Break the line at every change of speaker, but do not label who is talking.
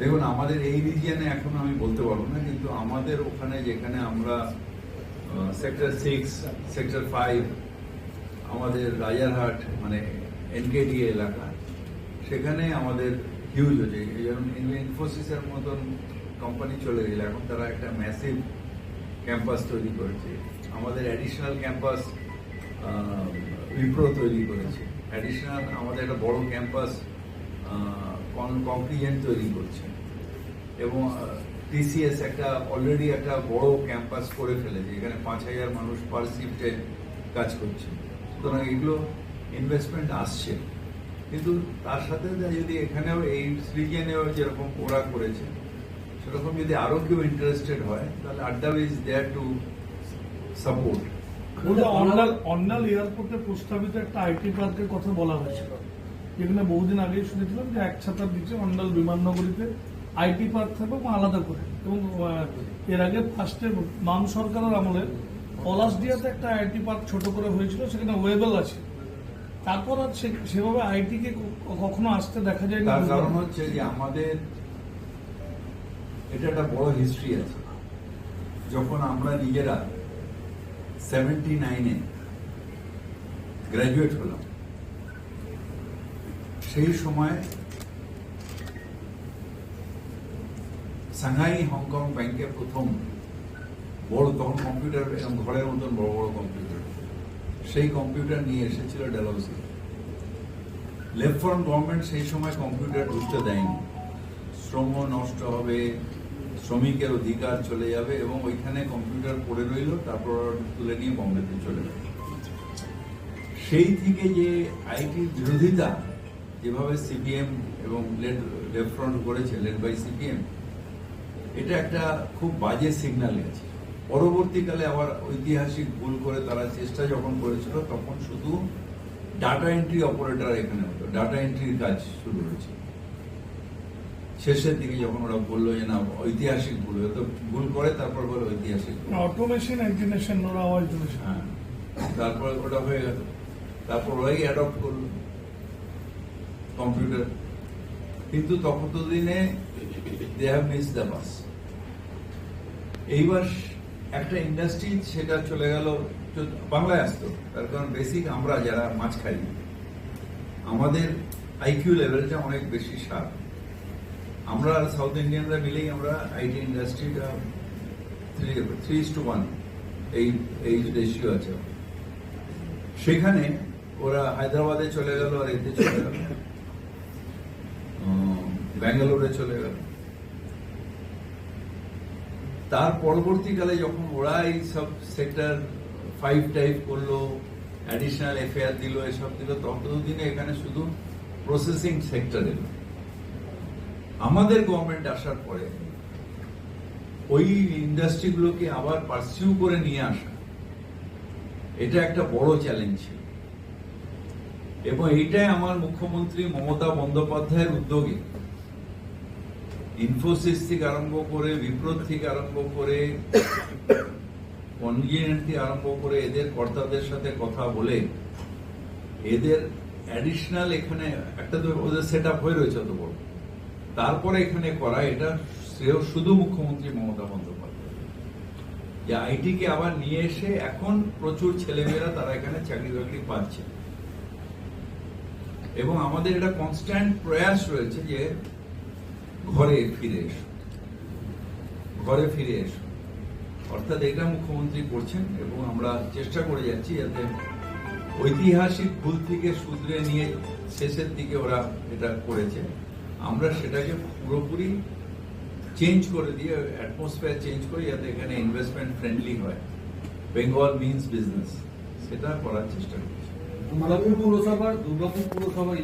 দেখুন, আমাদের এই রিজিয়নে এখন আমি বলতে পারব না, কিন্তু আমাদের ওখানে যেখানে আমরা সেক্টর সিক্স সেক্টর ফাইভ আমাদের রাজারহাট মানে এনকেডি এলাকা, সেখানে আমাদের হিউজ হচ্ছে। যেমন ইনফোসিসের মতন কোম্পানি চলে গেলে এখন তারা একটা ম্যাসিভ ক্যাম্পাস তৈরি করেছে। আমাদের অ্যাডিশনাল ক্যাম্পাস উইপ্রো তৈরি করেছে। অ্যাডিশনাল আমাদের একটা বড় ক্যাম্পাস কংক্রিজেন্ট তৈরি করছে। এবং টিসিএস একটা অলরেডি একটা বড় ক্যাম্পাস করে ফেলেছে, এখানে পাঁচ হাজার মানুষ পার শিফটে কাজ করছে। সুতরাং এগুলো ইনভেস্টমেন্ট আসছে। কিন্তু তার সাথে যদি এখানেও এই রিজিয়নেও যেরকম ওরা করেছে, সেরকম যদি আরও কেউ ইন্টারেস্টেড হয়, তাহলে adda is there to support
Andal এয়ারপোর্টে প্রস্তাবিত একটা আইটি পার্কের কথা বলা হয়েছিল। যেখানে বহুদিন আগেই শুনেছিলাম যে এক ছাতার নিচে অন্যাল বিমাননগরীতে আইটি পার্ক থাকবে এবং আলাদা করে। এবং এর আগে ফার্স্টে বাম সরকারের আমলে পলাশডিয়াতে একটা আইটি পার্ক ছোট করে হয়েছিল সেখানে ওয়েবেল আছে। তারপর আর সেভাবে আইটি কে কখনো আসতে দেখা যায়নি
তার কারণ হচ্ছে যে আমাদের এটা একটা বড় হিস্ট্রি আছে। যখন আমরা নিজেরা সেভেন্টি নাইনে গ্র্যাজুয়েট হলাম সেই সময় সাংহাই হংকং ব্যাংকে প্রথম বড়, তখন কম্পিউটার এবং ঘরের মতন বড় বড় কম্পিউটার। সেই কম্পিউটার নিয়ে এসেছিল ডেলহাউসি লেফট গভর্নমেন্ট সেই সময় কম্পিউটার ঢুকতে দেয়নি। শ্রম নষ্ট হবে, শ্রমিকের অধিকার চলে যাবে এবং ওইখানে কম্পিউটার পড়ে রইল, তারপর তুলে নিয়ে বম্বেতে চলে গেল সেই থেকে যে আইটির বিরোধিতা যেভাবে সিপিএম এবং লেফট ফ্রন্ট করেছে লেড বাই সিপিএম এটা একটা খুব বাজে সিগন্যাল গেছে পরবর্তীকালে আবার ঐতিহাসিক ভুল করে তারা চেষ্টা যখন করেছিল তখন শুধু ডাটা এন্ট্রি অপারেটর এখানে হতো ডাটা এন্ট্রির কাজ শুরু হয়েছে। শেষের দিকে যখন ওরা বলল যে না ঐতিহাসিক ভুল হতো ভুল করে তারপর বলে ঐতিহাসিক
অটোমেশন ইন্টারনেশন ওরা
হ্যাঁ তারপর ওটা হয়ে গেল। তারপর ওরাই অ্যাডপ্ট করল। কম্পিউটার কিন্তু তখন তো দিনে they have missed the bus এইবার একটা ইন্ডাস্ট্রি সেটা চলে গেল বাংলায় আসতো। তার কারণ বেসিক আমরা যারা মাছ খাই, আমাদের আইকিউ লেভেলটা অনেক বেশি সার আমরা সাউথ ইন্ডিয়ানরা মিলেই আমরা আইটি ইন্ডাস্ট্রিটা থ্রি টু ওয়ান এই এই রেশিও আছে। সেখানে ওরা হায়দ্রাবাদে চলে গেল, আর এতে চলে গেল। ব্যাঙ্গালোরে চলে গেল। তার পরবর্তীকালে যখন ওরা এই সব সেক্টর ফাইভ টাইপ করল অ্যাডিশনাল এফআইআর দিল, এসব দিল ততদিনে এখানে শুধু প্রসেসিং সেক্টর এলো আমাদের গভর্নমেন্ট আসার পরে ওই ইন্ডাস্ট্রিগুলোকে আবার পারসিউ করে নিয়ে আসা, এটা একটা বড় চ্যালেঞ্জ ছিল। এবং এইটাই আমার মুখ্যমন্ত্রী মমতা বন্দ্যোপাধ্যায়ের উদ্যোগে ইনফোসিস থেকে আরম্ভ করে, বিপ্রত থেকে আরম্ভ করে কনজিয়েন্ট থেকে আরম্ভ করে এদের কর্তাদের সাথে কথা বলে, এদের অ্যাডিশনাল এখানে একটা তো ওদের সেট আপ হয়ে রয়েছে অত বড়। তারপরে এখানে করা, এটা শ্রেয় শুধু মুখ্যমন্ত্রী মমতা বন্দ্যোপাধ্যায়। যে আইটিকে আবার নিয়ে এসে এখন প্রচুর ছেলেমেয়েরা তারা এখানে চাকরি বাকরি পাচ্ছে। এবং আমাদের এটা কনস্ট্যান্ট প্রয়াস রয়েছে যে ঘরে ফিরে এসো। ঘরে ফিরে এসো। অর্থাৎ এটা মুখ্যমন্ত্রী করছেন এবং আমরা চেষ্টা করে যাচ্ছি যাতে ঐতিহাসিক ভুল থেকে শুধরে নিয়ে শেষের দিকে ওরা এটা করেছে। আমরা সেটাকে পুরোপুরি চেঞ্জ করে দিয়ে অ্যাটমসফিয়ার চেঞ্জ করে যাতে এখানে ইনভেস্টমেন্ট ফ্রেন্ডলি হয়। বেঙ্গল মিনস বিজনেস সেটা করার চেষ্টা করছি।
পৌরসভার দুর্গাপুর পৌরসভার